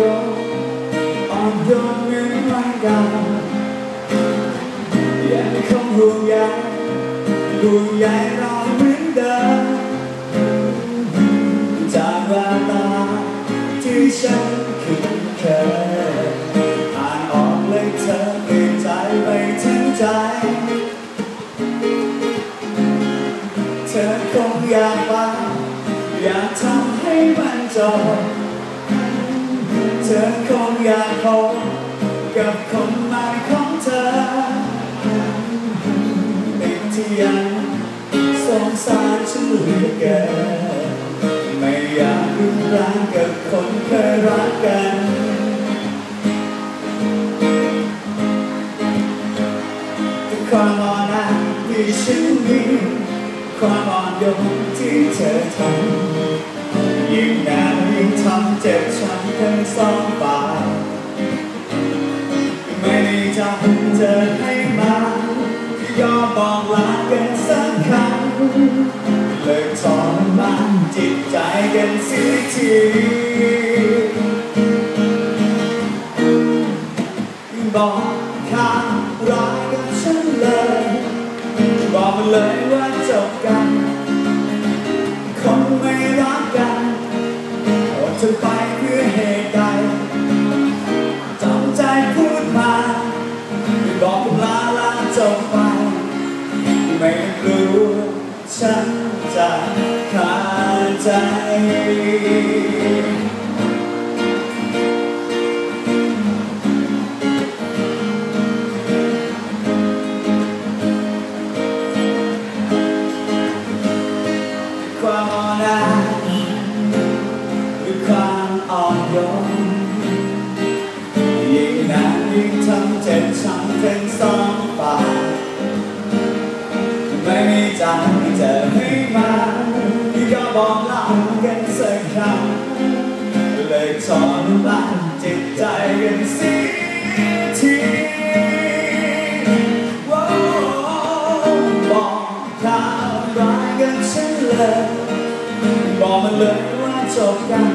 อ่โยนเมือนร่างกายยังคงห่วงใยห่วงใยเราเหมือนเดิมจากแววตาที่ฉันคิดเคยอ่านออกเลยเธอเปลี่ยนใจไปถึงใจ เธอคงอยากฟังอยากทำให้มันจบ เธอคงอยากพบกับคนใหม่ของเธอติดที่ยังสงสารฉันเหลือเกินไม่อยากรุนแรงกับคนเคยรักกันความอ่อนแอที่ฉันมีความอ่อนโยนที่เธอทำยิ่งนาน ทั้งสองฝ่ายไม่ได้จำเธอให้มาที่ยอมบอกลากันสักครั้งเลิกทรมานจิตใจกันสิที ฉันจะขาดใจ ความอ่อนแอด้วยความอ่อนโยนยิ่งนานยิ่งทำ ไม่มีใจจะให้มาที่ก็บอกลากันสักครั้งเลยทรมานจิตใจกันเสียทีว้าวบอกข่าวร้ายกับฉันเลยบอกมาเลยว่าจบกัน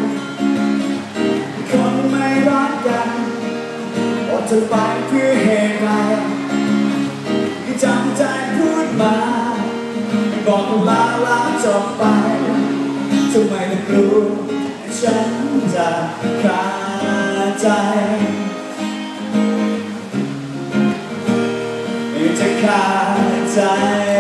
คนไม่รักกันอดจะไปเพื่อเหตุใด ลาลาจบไปทำไมต้องรู้ฉันจะขาดใจจะขาดใจ